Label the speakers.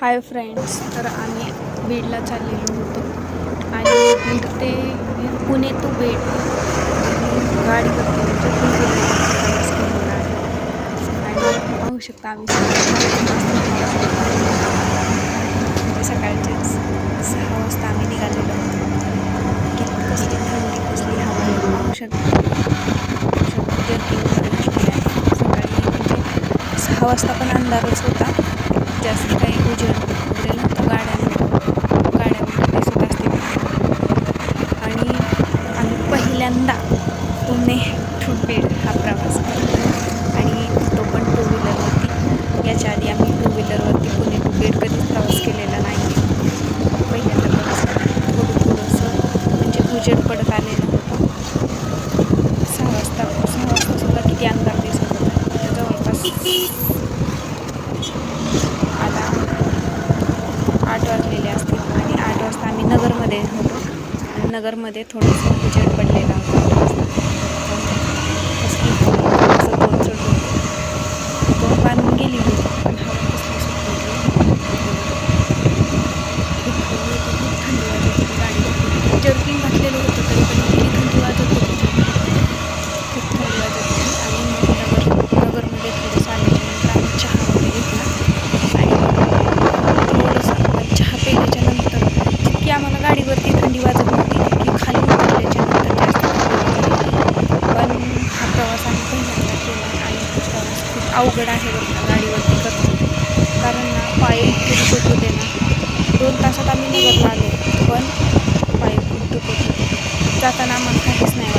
Speaker 1: Hi friends तर आम्ही बीडला चाललेलो होतो. आणि बीड ते पुणे तू बीड गाडी करते म्हणजे आणि पाहू शकता आम्ही सकाळचे सकाळचेच सहा वाजता आम्ही निघालेलो. होतो किती कसली थंडी कसली हवा पाहू शकतो. सकाळी म्हणजे सहा वाजता पण अंधारच होता. जास्त काही उजेड वगैरे नव्हतं. गाड्या गाड्या दिसत असतील. आणि आम्ही पहिल्यांदा पुणे टू बीड हा प्रवास करतो आणि तो पण टू व्हीलरवरती याच्या आधी आम्ही टू व्हीलरवरती पुणे टू बीड कधीच प्रवास केलेला नाही पहिल्यांदा प्रवास थोडं थोडंसं म्हणजे उजेड पडत आलेलं होतं. सहा वाजता सहा वाजता सुद्धा किती अंधार दिसत होता. जवळपास आता आठ वाजलेले असतील आणि आठ वाजता आम्ही नगरमध्ये होतो आणि नगरमध्ये थोडंसं उजेड पडलेला होता आठ वाजता कसली हवा, थोडंसं गोंधळ होतं. दोन बांधून गेली होती पण हवा कसली सुटली खूप हवा होती, खूप थंडी वाजत होती गाडीत जर्किंग घातलेलं होतं तरी पण इतकी थंडी वाजत होती खूप थंडी वाजत होती आणि मग नगर नगरमध्ये थोडंसं आल्याच्यानंतर आम्ही चहा वगैरे घेतला आणि थोडंसं पण चहा पिल्याच्या नंतर जितकी आम्हाला गाडीवरती थंडी की खाली उतरल्याच्या नंतर जास्त पण हा प्रवास आम्ही पहिल्यांदा केला आणि हा प्रवास खूप अवघड आहे बघा गाडीवरती करतो कारण ना पाय इतके दुखत होते ना. दोन तासात आम्ही नगरला आलो पण पाय खूप दुखत होते. जाताना आम्हाला काहीच नाही